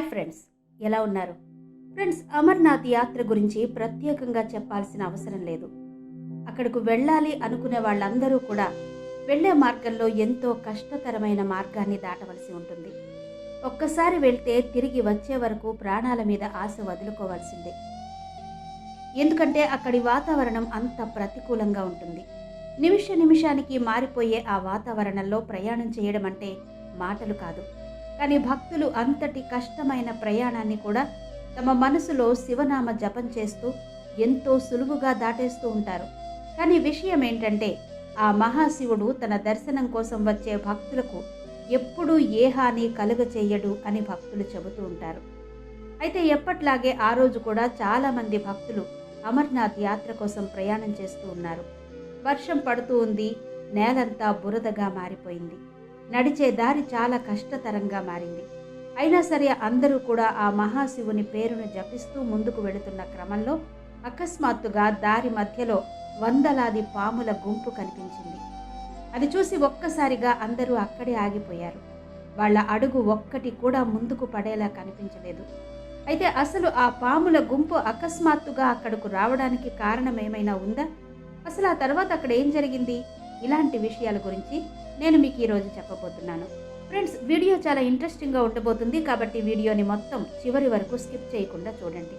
Hi friends ఎలా ఉన్నారు? Friends Amarnath యాత్ర గురించి ప్రత్యేకంగా చెప్పాల్సిన అవసరం లేదు. అక్కడకు వెళ్ళాలి అనుకునే వాళ్ళందరూ కూడా వెళ్ళే మార్గంలో ఎంతో కష్టతరమైన మార్గాన్ని దాటవలసి ఉంటుంది. ఒక్కసారి వెళ్తే తిరిగి వచ్చే వరకు ప్రాణాల మీద ఆశ వదులుకోవాల్సిందే. ఎందుకంటే అక్కడి వాతావరణం అంత ప్రతికూలంగా ఉంటుంది. నిమిష నిమిషానికి మారిపోయే ఆ వాతావరణంలో ప్రయాణం చేయడం అంటే మాటలు కాదు. కానీ భక్తులు అంతటి కష్టమైన ప్రయాణాన్ని కూడా తమ మనసులో శివనామ జపం చేస్తూ ఎంతో సులువుగా దాటేస్తూ ఉంటారు. కానీ విషయం ఏంటంటే ఆ మహాశివుడు తన దర్శనం కోసం వచ్చే భక్తులకు ఎప్పుడూ ఏ హాని కలుగ చేయడు అని భక్తులు చెబుతూ ఉంటారు. అయితే ఎప్పట్లాగే ఆ రోజు కూడా చాలామంది భక్తులు అమర్నాథ్ యాత్ర కోసం ప్రయాణం చేస్తూ ఉన్నారు. వర్షం పడుతూ ఉంది నేలంతా బురదగా మారిపోయింది. నడిచే దారి చాలా కష్టతరంగా మారింది. అయినా సరే అందరూ కూడా ఆ మహాశివుని పేరును జపిస్తూ ముందుకు వెళుతున్న క్రమంలో అకస్మాత్తుగా దారి మధ్యలో వందలాది పాముల గుంపు కనిపించింది. అది చూసి ఒక్కసారిగా అందరూ అక్కడే ఆగిపోయారు. వాళ్ళ అడుగు ఒక్కటి కూడా ముందుకు పడేలా కనిపించలేదు. అయితే అసలు ఆ పాముల గుంపు అకస్మాత్తుగా అక్కడకు రావడానికి కారణం ఏమైనా ఉందా? అసలు ఆ తర్వాత అక్కడ ఏం జరిగింది? ఇలాంటి విషయాల గురించి నేను మీకు ఈరోజు చెప్పబోతున్నాను. ఫ్రెండ్స్ వీడియో చాలా ఇంట్రెస్టింగ్గా ఉండబోతుంది కాబట్టి వీడియోని మొత్తం చివరి వరకు స్కిప్ చేయకుండా చూడండి.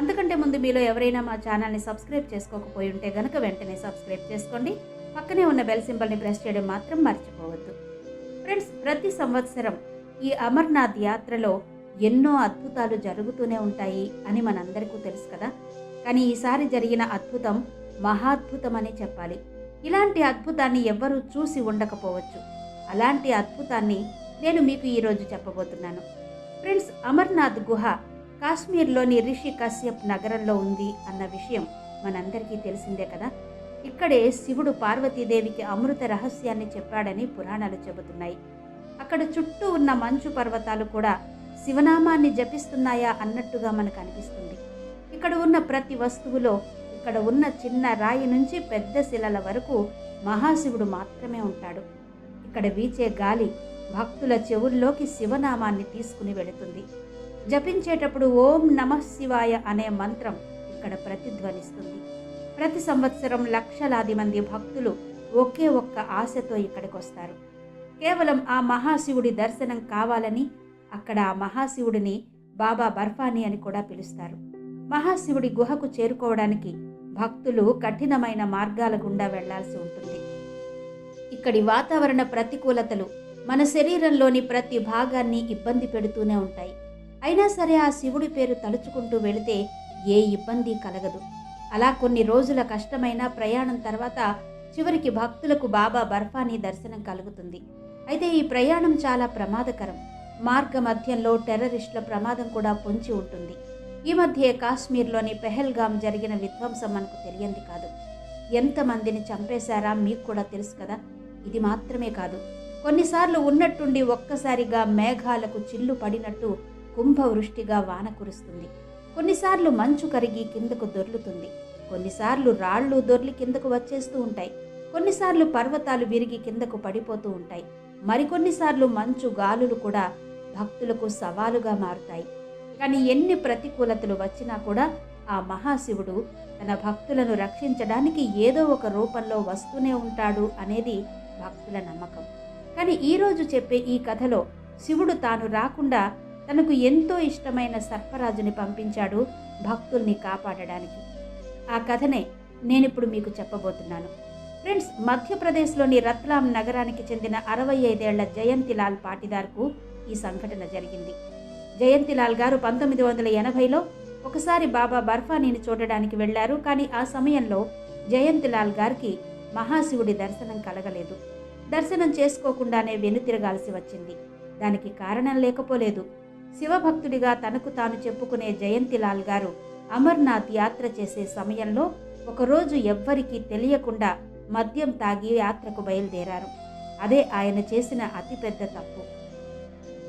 అంతకంటే ముందు మీలో ఎవరైనా మా ఛానల్ని సబ్స్క్రైబ్ చేసుకోకపోయి ఉంటే గనక వెంటనే సబ్స్క్రైబ్ చేసుకోండి. పక్కనే ఉన్న బెల్ సింబల్ని ప్రెస్ చేయడం మాత్రం మర్చిపోవద్దు. ఫ్రెండ్స్ ప్రతి సంవత్సరం ఈ అమర్నాథ్ యాత్రలో ఎన్నో అద్భుతాలు జరుగుతూనే ఉంటాయి అని మనందరికీ తెలుసు కదా. కానీ ఈసారి జరిగిన అద్భుతం మహాద్భుతమని చెప్పాలి. ఇలాంటి అద్భుతాన్ని ఎవ్వరూ చూసి ఉండకపోవచ్చు. అలాంటి అద్భుతాన్ని నేను మీకు ఈరోజు చెప్పబోతున్నాను. ఫ్రెండ్స్ అమర్నాథ్ గుహ కాశ్మీర్లోని రిషి కశ్యప్ నగరంలో ఉంది అన్న విషయం మనందరికీ తెలిసిందే కదా? ఇక్కడే శివుడు పార్వతీదేవికి అమృత రహస్యాన్ని చెప్పాడని పురాణాలు చెబుతున్నాయి. అక్కడ చుట్టూ ఉన్న మంచు పర్వతాలు కూడా శివనామాన్ని జపిస్తున్నాయా అన్నట్టుగా మనకు అనిపిస్తుంది. ఇక్కడ ఉన్న ప్రతి వస్తువులో ఇక్కడ ఉన్న చిన్న రాయి నుంచి పెద్ద శిలల వరకు మహాశివుడు మాత్రమే ఉంటాడు. ఇక్కడ వీచే గాలి భక్తుల చెవుల్లోకి శివనామాన్ని తీసుకుని వెళుతుంది. జపించేటప్పుడు ఓం నమః శివాయ అనే మంత్రం ఇక్కడ ప్రతిధ్వనిస్తుంది. ప్రతి సంవత్సరం లక్షలాది మంది భక్తులు ఒకే ఒక్క ఆశతో ఇక్కడికి వస్తారు. కేవలం ఆ మహాశివుడి దర్శనం కావాలని అక్కడ ఆ మహాశివుడిని బాబా బర్ఫాని అని కూడా పిలుస్తారు. మహాశివుడి గుహకు చేరుకోవడానికి భక్తులు కఠినమైన మార్గాల గుండా వెళ్ళాల్సి ఉంటుంది. ఇక్కడి వాతావరణ ప్రతికూలతలు మన శరీరంలోని ప్రతి భాగాన్ని ఇబ్బంది పెడుతూనే ఉంటాయి. అయినా సరే ఆ శివుడి పేరు తలుచుకుంటూ వెళితే ఏ ఇబ్బంది కలగదు. అలా కొన్ని రోజుల కష్టమైన ప్రయాణం తర్వాత చివరికి భక్తులకు బాబా బర్ఫానీ దర్శనం కలుగుతుంది. అయితే ఈ ప్రయాణం చాలా ప్రమాదకరం. మార్గ మధ్యంలో టెర్రరిస్టుల ప్రమాదం కూడా పొంచి ఉంటుంది. ఈ మధ్య కాశ్మీర్లోని పెహల్గాం జరిగిన విధ్వంసం మనకు తెలియంది కాదు. ఎంతమందిని చంపేశారా మీకు కూడా తెలుసు కదా? ఇది మాత్రమే కాదు. కొన్నిసార్లు ఉన్నట్టుండి ఒక్కసారిగా మేఘాలకు చిల్లు పడినట్టు కుంభవృష్టిగా వాన కురుస్తుంది. కొన్నిసార్లు మంచు కరిగి కిందకు దొర్లుతుంది. కొన్నిసార్లు రాళ్ళు దొర్లి కిందకు వచ్చేస్తూ ఉంటాయి. కొన్నిసార్లు పర్వతాలు విరిగి కిందకు పడిపోతూ ఉంటాయి. మరికొన్నిసార్లు మంచు గాలులు కూడా భక్తులకు సవాలుగా మారుతాయి. కానీ ఎన్ని ప్రతికూలతలు వచ్చినా కూడా ఆ మహాశివుడు తన భక్తులను రక్షించడానికి ఏదో ఒక రూపంలో వస్తూనే ఉంటాడు అనేది భక్తుల నమ్మకం. కానీ ఈరోజు చెప్పే ఈ కథలో శివుడు తాను రాకుండా తనకు ఎంతో ఇష్టమైన సర్పరాజుని పంపించాడు భక్తుల్ని కాపాడడానికి. ఆ కథనే నేనిప్పుడు మీకు చెప్పబోతున్నాను. ఫ్రెండ్స్ మధ్యప్రదేశ్లోని రత్లాం నగరానికి చెందిన అరవై ఐదేళ్ళ జయంతిలాల్ పాటిదార్కు ఈ సంఘటన జరిగింది. జయంతిలాల్ గారు పంతొమ్మిది వందల ఎనభైలో ఒకసారి బాబా బర్ఫానీని చూడడానికి వెళ్ళారు కానీ ఆ సమయంలో జయంతిలాల్ గారికి మహాశివుడి దర్శనం కలగలేదు. దర్శనం చేసుకోకుండానే వెనుతిరగాల్సి వచ్చింది. దానికి కారణం లేకపోలేదు. శివభక్తుడిగా తనకు తాను చెప్పుకునే జయంతిలాల్ గారు అమర్నాథ్ యాత్ర చేసే సమయంలో ఒకరోజు ఎవ్వరికీ తెలియకుండా మద్యం తాగి యాత్రకు బయలుదేరారు. అదే ఆయన చేసిన అతిపెద్ద తప్పు.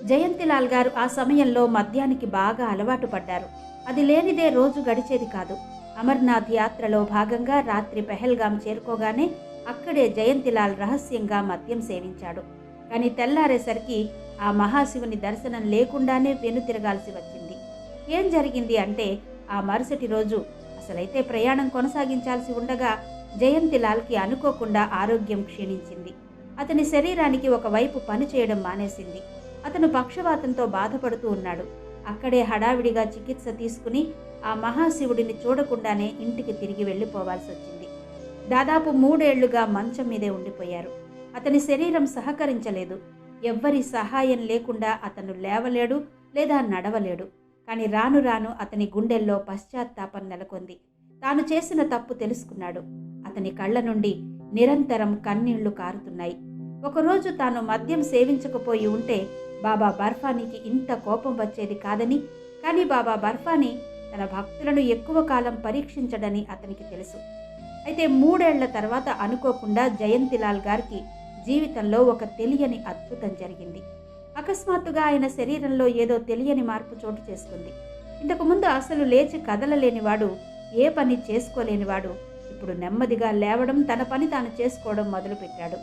జయంతిలాల్ గారు ఆ సమయంలో మద్యానికి బాగా అలవాటు పడ్డారు. అది లేనిదే రోజు గడిచేది కాదు. అమర్నాథ్ యాత్రలో భాగంగా రాత్రి పెహల్గాం చేరుకోగానే అక్కడే జయంతిలాల్ రహస్యంగా మద్యం సేవించాడు. కానీ తెల్లారేసరికి ఆ మహాశివుని దర్శనం లేకుండానే వెనుతిరగాల్సి వచ్చింది. ఏం జరిగింది అంటే ఆ మరుసటి రోజు అసలైతే ప్రయాణం కొనసాగించాల్సి ఉండగా జయంతిలాల్కి అనుకోకుండా ఆరోగ్యం క్షీణించింది. అతని శరీరానికి ఒకవైపు పని చేయడం మానేసింది. అతను పక్షవాతంతో బాధపడుతూ ఉన్నాడు. అక్కడే హడావిడిగా చికిత్స తీసుకుని ఆ మహాశివుడిని చూడకుండానే ఇంటికి తిరిగి వెళ్ళిపోవాల్సి వచ్చింది. దాదాపు మూడేళ్ళుగా మంచం మీదే ఉండిపోయారు. అతని శరీరం సహకరించలేదు. ఎవ్వరి సహాయం లేకుండా అతను లేవలేడు లేదా నడవలేడు. కానీ రాను రాను అతని గుండెల్లో పశ్చాత్తాపం నెలకొంది. తాను చేసిన తప్పు తెలుసుకున్నాడు. అతని కళ్ళ నుండి నిరంతరం కన్నీళ్ళు కారుతున్నాయి. ఒకరోజు తాను మద్యం సేవించకపోయి ఉంటే బాబా బర్ఫానీకి ఇంత కోపం వచ్చేది కాదని కానీ బాబా బర్ఫానీ తన భక్తులను ఎక్కువ కాలం పరీక్షించడని అతనికి తెలుసు. అయితే మూడేళ్ళ తర్వాత అనుకోకుండా జయంతిలాల్ గారికి జీవితంలో ఒక తెలియని అద్భుతం జరిగింది. అకస్మాత్తుగా ఆయన శరీరంలో ఏదో తెలియని మార్పు చోటు చేసుకుంది. ఇంతకుముందు అసలు లేచి కదలలేనివాడు ఏ పని చేసుకోలేనివాడు ఇప్పుడు నెమ్మదిగా లేవడం తన పని తాను చేసుకోవడం మొదలుపెట్టాడు.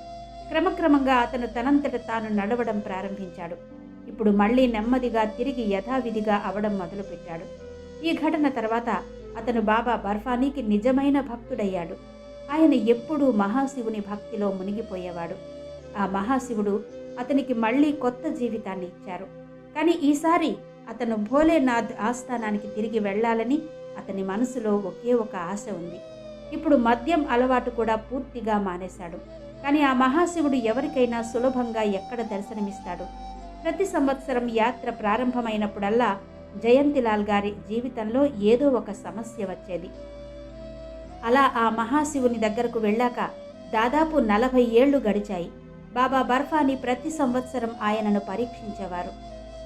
క్రమక్రమంగా అతను తనంతట తాను నడవడం ప్రారంభించాడు. ఇప్పుడు మళ్ళీ నెమ్మదిగా తిరిగి యథావిధిగా అవడం మొదలుపెట్టాడు. ఈ ఘటన తర్వాత అతను బాబా బర్ఫానీకి నిజమైన భక్తుడయ్యాడు. ఆయన ఎప్పుడూ మహాశివుని భక్తిలో మునిగిపోయేవాడు. ఆ మహాశివుడు అతనికి మళ్ళీ కొత్త జీవితాన్ని ఇచ్చారు. కానీ ఈసారి అతను భోలేనాథ్ ఆస్థానానికి తిరిగి వెళ్ళాలని అతని మనసులో ఒకే ఒక ఆశ ఉంది. ఇప్పుడు మద్యం అలవాటు కూడా పూర్తిగా మానేశాడు. కానీ ఆ మహాశివుడు ఎవరికైనా సులభంగా ఎక్కడ దర్శనమిస్తాడు? ప్రతి సంవత్సరం యాత్ర ప్రారంభమైనప్పుడల్లా జయంతిలాల్ గారి జీవితంలో ఏదో ఒక సమస్య వచ్చేది. అలా ఆ మహాశివుని దగ్గరకు వెళ్ళాక దాదాపు నలభై ఏళ్ళు గడిచాయి. బాబా బర్ఫాని ప్రతి సంవత్సరం ఆయనను పరీక్షించేవారు.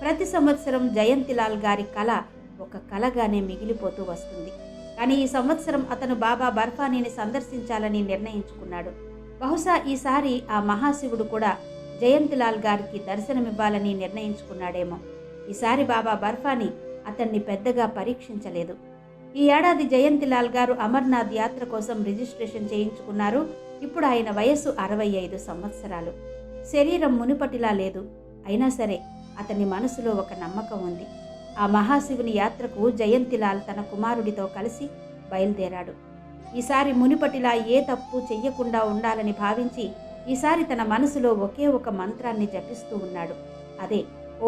ప్రతి సంవత్సరం జయంతిలాల్ గారి కళ ఒక కలగానే మిగిలిపోతూ వస్తుంది. కానీ ఈ సంవత్సరం అతను బాబా బర్ఫానీని సందర్శించాలని నిర్ణయించుకున్నాడు. బహుశా ఈసారి ఆ మహాశివుడు కూడా జయంతిలాల్ గారికి దర్శనమివ్వాలని నిర్ణయించుకున్నాడేమో. ఈసారి బాబా బర్ఫాని అతన్ని పెద్దగా పరీక్షించలేదు. ఈ ఏడాది జయంతిలాల్ గారు అమర్నాథ్ యాత్ర కోసం రిజిస్ట్రేషన్ చేయించుకున్నారు. ఇప్పుడు ఆయన వయస్సు అరవై ఐదు సంవత్సరాలు. శరీరం మునుపటిలా లేదు. అయినా సరే అతని మనసులో ఒక నమ్మకం ఉంది. ఆ మహాశివుని యాత్రకు జయంతిలాల్ తన కుమారుడితో కలిసి బయలుదేరాడు. ఈసారి మునిపటిలా ఏ తప్పు చెయ్యకుండా ఉండాలని భావించి ఈసారి తన మనసులో ఒకే ఒక మంత్రాన్ని జపిస్తూ ఉన్నాడు. అదే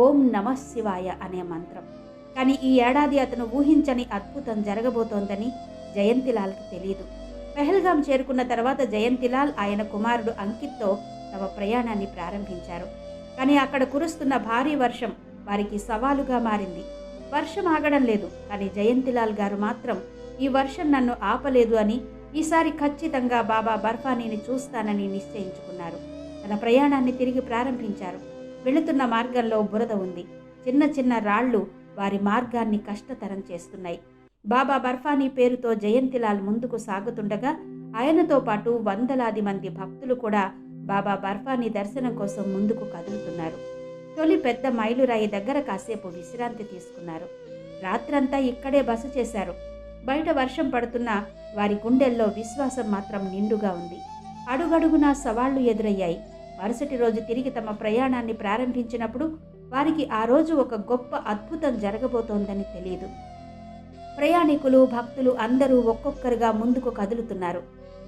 ఓం నమ శివాయ అనే మంత్రం. కానీ ఈ ఏడాది అతను ఊహించని అద్భుతం జరగబోతోందని జయంతిలాల్కి తెలియదు పెహల్గాం చేరుకున్న తర్వాత జయంతిలాల్ ఆయన కుమారుడు అంకిత్తో తమ ప్రయాణాన్ని ప్రారంభించారు. కానీ అక్కడ కురుస్తున్న భారీ వర్షం వారికి సవాలుగా మారింది. వర్షం ఆగడం లేదు కానీ జయంతిలాల్ గారు మాత్రం ఈ వర్షం నన్ను ఆపలేదు అని ఈసారి ఖచ్చితంగా బాబా బర్ఫానీని చూస్తానని నిశ్చయించుకున్నారు. తన ప్రయాణాన్ని తిరిగి ప్రారంభించారు. వెళుతున్న మార్గంలో బురద ఉంది. చిన్న చిన్న రాళ్ళు వారి మార్గాన్ని కష్టతరం చేస్తున్నాయి. బాబా బర్ఫానీ పేరుతో జయంతిలాల్ ముందుకు సాగుతుండగా ఆయనతో పాటు వందలాది మంది భక్తులు కూడా బాబా బర్ఫానీ దర్శనం కోసం ముందుకు కదులుతున్నారు. తొలి పెద్ద మైలురాయి దగ్గర కాసేపు విశ్రాంతి తీసుకున్నారు. రాత్రంతా ఇక్కడే బస చేశారు. బయట వర్షం పడుతున్నా వారి గుండెల్లో విశ్వాసం మాత్రం నిండుగా ఉంది. అడుగడుగునా సవాళ్ళు ఎదురయ్యాయి. మరుసటి రోజు తిరిగి తమ ప్రయాణాన్ని ప్రారంభించినప్పుడు వారికి ఆ రోజు ఒక గొప్ప అద్భుతం జరగబోతోందని తెలియదు ప్రయాణికులు భక్తులు అందరూ ఒక్కొక్కరుగా ముందుకు కదులుతున్నారు.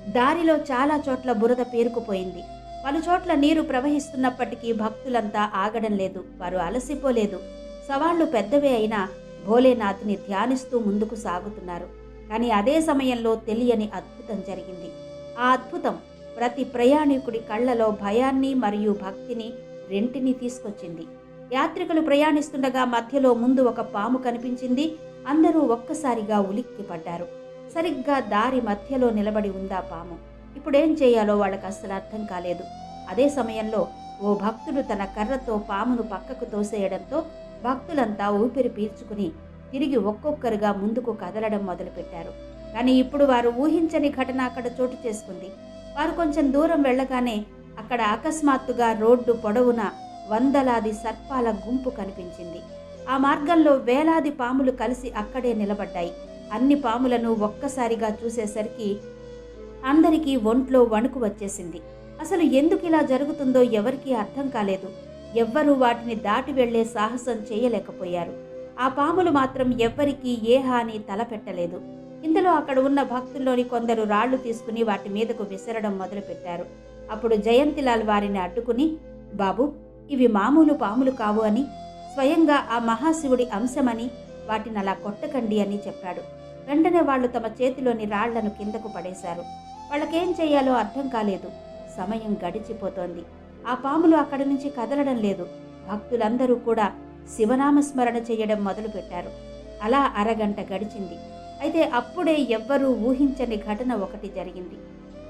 దారిలో చాలా చోట్ల బురద పేరుకుపోయింది. పలు చోట్ల నీరు ప్రవహిస్తున్నప్పటికీ భక్తులంతా ఆగడం లేదు. వారు అలసిపోలేదు. సవాళ్ళు పెద్దవే అయినా భోలేనాథ్ని ధ్యానిస్తూ ముందుకు సాగుతున్నారు. కానీ అదే సమయంలో తెలియని అద్భుతం జరిగింది. ఆ అద్భుతం ప్రతి ప్రయాణికుడి కళ్ళలో భయాన్ని మరియు భక్తిని రెంటిని తీసుకొచ్చింది. యాత్రికులు ప్రయాణిస్తుండగా మధ్యలో ముందు ఒక పాము కనిపించింది. అందరూ ఒక్కసారిగా ఉలిక్కిపడ్డారు. సరిగ్గా దారి మధ్యలో నిలబడి ఉందా పాము? ఇప్పుడేం చేయాలో వాళ్ళకి అస్సలు అర్థం కాలేదు. అదే సమయంలో ఓ భక్తుడు తన కర్రతో పామును పక్కకు తోసేయడంతో భక్తులంతా ఊపిరి పీల్చుకుని తిరిగి ఒక్కొక్కరుగా ముందుకు కదలడం మొదలుపెట్టారు. కానీ ఇప్పుడు వారు ఊహించని ఘటన అక్కడ చోటు చేసుకుంది. వారు కొంచెం దూరం వెళ్ళగానే అక్కడ అకస్మాత్తుగా రోడ్డు పొడవున వందలాది సర్పాల గుంపు కనిపించింది. ఆ మార్గంలో వేలాది పాములు కలిసి అక్కడే నిలబడ్డాయి. అన్ని పాములను ఒక్కసారిగా చూసేసరికి అందరికీ ఒంట్లో వణుకు వచ్చేసింది. అసలు ఎందుకు ఇలా జరుగుతుందో ఎవరికీ అర్థం కాలేదు. ఎవ్వరూ వాటిని దాటి వెళ్ళే సాహసం చేయలేకపోయారు. ఆ పాములు మాత్రం ఎవ్వరికీ ఏ హాని తలపెట్టలేదు. ఇందులో అక్కడ ఉన్న భక్తుల్లోని కొందరు రాళ్ళు తీసుకుని వాటి మీదకు విసరడం మొదలుపెట్టారు. అప్పుడు జయంతిలాల్ వారిని అడ్డుకుని బాబు ఇవి మామూలు పాములు కావు అని స్వయంగా ఆ మహాశివుడి అంశమని వాటిని అలా కొట్టకండి అని చెప్పాడు. వెంటనే వాళ్ళు తమ చేతిలోని రాళ్ళను కిందకు పడేశారు. వాళ్ళకేం చేయాలో అర్థం కాలేదు. సమయం గడిచిపోతోంది. ఆ పాములు అక్కడి నుంచి కదలడం లేదు. భక్తులందరూ కూడా శివనామస్మరణ చేయడం మొదలుపెట్టారు. అలా అరగంట గడిచింది. అయితే అప్పుడే ఎవ్వరూ ఊహించని ఘటన ఒకటి జరిగింది.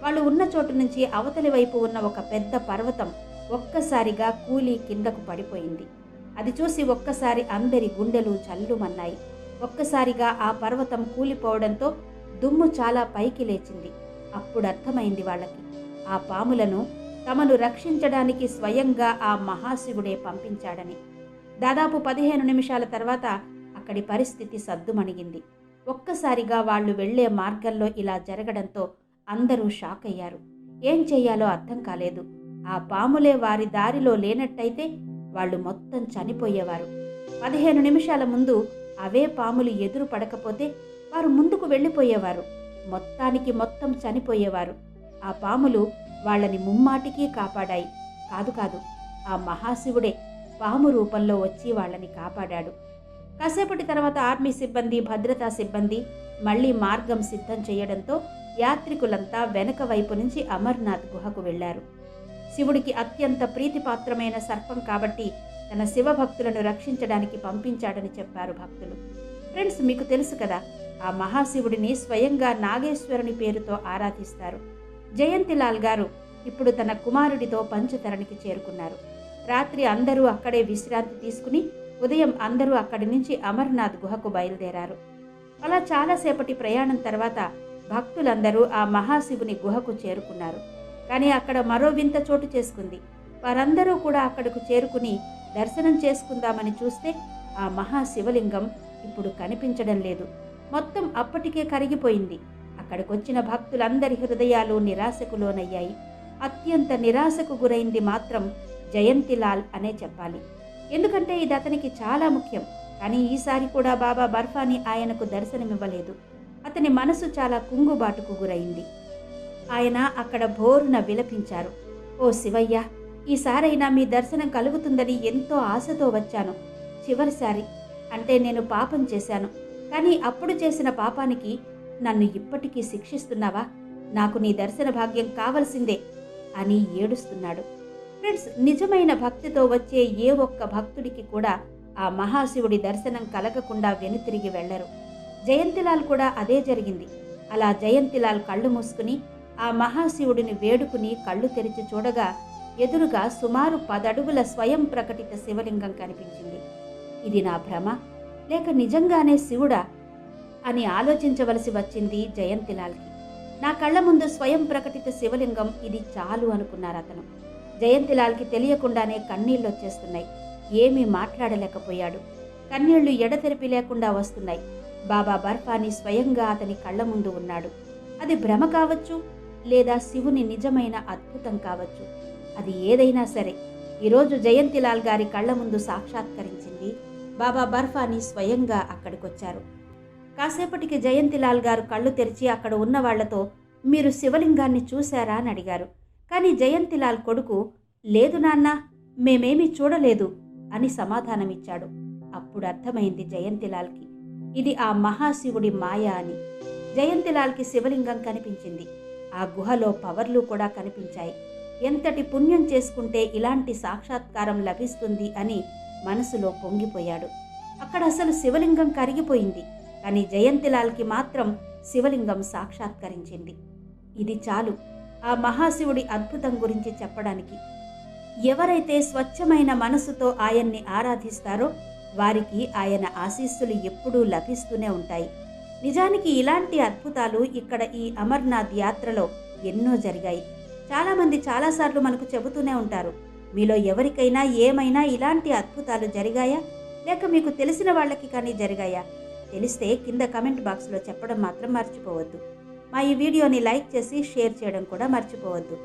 వాళ్ళు ఉన్న చోటు నుంచి అవతలి వైపు ఉన్న ఒక పెద్ద పర్వతం ఒక్కసారిగా కూలి కిందకు పడిపోయింది. అది చూసి ఒక్కసారి అందరి గుండెలు చల్లుమన్నాయి. ఒక్కసారిగా ఆ పర్వతం కూలిపోవడంతో దుమ్ము చాలా పైకి లేచింది. అప్పుడు అర్థమైంది వాళ్ళకి. ఆ పాములను తమను రక్షించడానికి స్వయంగా ఆ మహాశివుడే పంపించాడని. దాదాపు పదిహేను నిమిషాల తర్వాత అక్కడి పరిస్థితి సద్దుమణిగింది. ఒక్కసారిగా వాళ్ళు వెళ్ళే మార్గంలో ఇలా జరగడంతో అందరూ షాక్ అయ్యారు. ఏం చెయ్యాలో అర్థం కాలేదు. ఆ పాములే వారి దారిలో లేనట్టయితే వాళ్ళు మొత్తం చనిపోయేవారు. పదిహేను నిమిషాల ముందు అవే పాములు ఎదురు పడకపోతే వారు ముందుకు వెళ్ళిపోయేవారు. మొత్తానికి మొత్తం చనిపోయేవారు. ఆ పాములు వాళ్ళని ముమ్మాటికి కాపాడాయి. కాదు కాదు ఆ మహాశివుడే పాము రూపంలో వచ్చి వాళ్ళని కాపాడాడు. కాసేపటి తర్వాత ఆర్మీ సిబ్బంది భద్రతా సిబ్బంది మళ్ళీ మార్గం సిద్ధం చేయడంతో యాత్రికులంతా వెనక వైపు నుంచి అమర్నాథ్ గుహకు వెళ్ళారు శివుడికి అత్యంత ప్రీతిపాత్రమైన సర్పం కాబట్టి తన శివభక్తులను రక్షించడానికి పంపించాడని చెప్పారు భక్తులు. ఫ్రెండ్స్ మీకు తెలుసు కదా ఆ మహాశివుడిని స్వయంగా నాగేశ్వరుని పేరుతో ఆరాధిస్తారు. జయంతిలాల్ గారు ఇప్పుడు తన కుమారుడితో పంచతరణికి చేరుకున్నారు. రాత్రి అందరూ అక్కడే విశ్రాంతి తీసుకుని ఉదయం అందరూ అక్కడి నుంచి అమర్నాథ్ గుహకు బయలుదేరారు. అలా చాలాసేపటి ప్రయాణం తర్వాత భక్తులందరూ ఆ మహాశివుని గుహకు చేరుకున్నారు. కానీ అక్కడ మరో వింత చోటు చేసుకుంది. వారందరూ కూడా అక్కడకు చేరుకుని దర్శనం చేసుకుందామని చూస్తే ఆ మహాశివలింగం ఇప్పుడు కనిపించడం లేదు. మొత్తం అప్పటికే కరిగిపోయింది. అక్కడికొచ్చిన భక్తులందరి హృదయాలు నిరాశకు లోనయ్యాయి అత్యంత నిరాశకు గురైంది మాత్రం జయంతిలాల్ అనే చెప్పాలి. ఎందుకంటే ఇది అతనికి చాలా ముఖ్యం. కానీ ఈసారి కూడా బాబా బర్ఫాని ఆయనకు దర్శనమివ్వలేదు. అతని మనసు చాలా కుంగుబాటుకు గురైంది. ఆయన అక్కడ బోరున విలపించారు. ఓ శివయ్య ఈసారైనా మీ దర్శనం కలుగుతుందని ఎంతో ఆశతో వచ్చాను. చివరిసారి అంటే నేను పాపం చేశాను. కానీ అప్పుడు చేసిన పాపానికి నన్ను ఇప్పటికీ శిక్షిస్తున్నావా? నాకు నీ దర్శన భాగ్యం కావలసిందే అని ఏడుస్తున్నాడు. ఫ్రెండ్స్ నిజమైన భక్తితో వచ్చే ఏ ఒక్క భక్తుడికి కూడా ఆ మహాశివుడి దర్శనం కలగకుండా వెనుతిరిగి వెళ్ళరు జయంతిలాల్ కూడా అదే జరిగింది. అలా జయంతిలాల్ కళ్ళు మూసుకుని ఆ మహాశివుడిని వేడుకుని కళ్ళు తెరిచి చూడగా ఎదురుగా సుమారు పదడుగుల స్వయం ప్రకటిత శివలింగం కనిపించింది. ఇది నా భ్రమ. లేక నిజంగానే శివుడా? అని ఆలోచించవలసి వచ్చింది జయంతిలాల్కి. నా కళ్ళ ముందు స్వయం ప్రకటిత శివలింగం ఇది చాలు అనుకున్నారు అతను. జయంతిలాల్కి తెలియకుండానే కన్నీళ్ళు వచ్చేస్తున్నాయి. ఏమీ మాట్లాడలేకపోయాడు. కన్నీళ్ళు ఎడతెరిపి లేకుండా వస్తున్నాయి. బాబా బర్ఫాని స్వయంగా అతని కళ్ళ ముందు ఉన్నాడు. అది భ్రమ కావచ్చు లేదా శివుని నిజమైన అద్భుతం కావచ్చు. అది ఏదైనా సరే. ఈరోజు జయంతిలాల్ గారి కళ్ళ ముందు సాక్షాత్కరించింది బాబా బర్ఫాని స్వయంగా అక్కడికొచ్చారు. కాసేపటికి జయంతిలాల్ గారు కళ్ళు తెరిచి అక్కడ ఉన్న వాళ్ళతో మీరు శివలింగాన్ని చూశారా? అని అడిగారు. కానీ జయంతిలాల్ కొడుకు లేదు నాన్న మేమేమీ చూడలేదు అని సమాధానమిచ్చాడు. అప్పుడు అర్థమైంది జయంతిలాల్కి ఇది ఆ మహాశివుడి మాయ అని. జయంతిలాల్కి శివలింగం కనిపించింది. ఆ గుహలో పవర్లు కూడా కనిపించాయి. ఎంతటి పుణ్యం చేసుకుంటే ఇలాంటి సాక్షాత్కారం లభిస్తుంది అని మనసులో పొంగిపోయాడు. అక్కడ అసలు శివలింగం కరిగిపోయింది. కానీ జయంతిలాల్కి మాత్రం శివలింగం సాక్షాత్కరించింది. ఇది చాలు. ఆ మహాశివుడి అద్భుతం గురించి చెప్పడానికి. ఎవరైతే స్వచ్ఛమైన మనసుతో ఆయన్ని ఆరాధిస్తారో వారికి ఆయన ఆశీస్సులు ఎప్పుడూ లభిస్తూనే ఉంటాయి. నిజానికి ఇలాంటి అద్భుతాలు ఇక్కడ ఈ అమర్నాథ్ యాత్రలో ఎన్నో జరిగాయి. చాలామంది చాలాసార్లు మనకు చెబుతూనే ఉంటారు. మీలో ఎవరికైనా ఏమైనా ఇలాంటి అద్భుతాలు జరిగాయా? లేక మీకు తెలిసిన వాళ్ళకి కానీ జరిగాయా? తెలిస్తే కింద కమెంట్ బాక్స్లో చెప్పడం మాత్రం మర్చిపోవద్దు. మా ఈ వీడియోని లైక్ చేసి షేర్ చేయడం కూడా మర్చిపోవద్దు.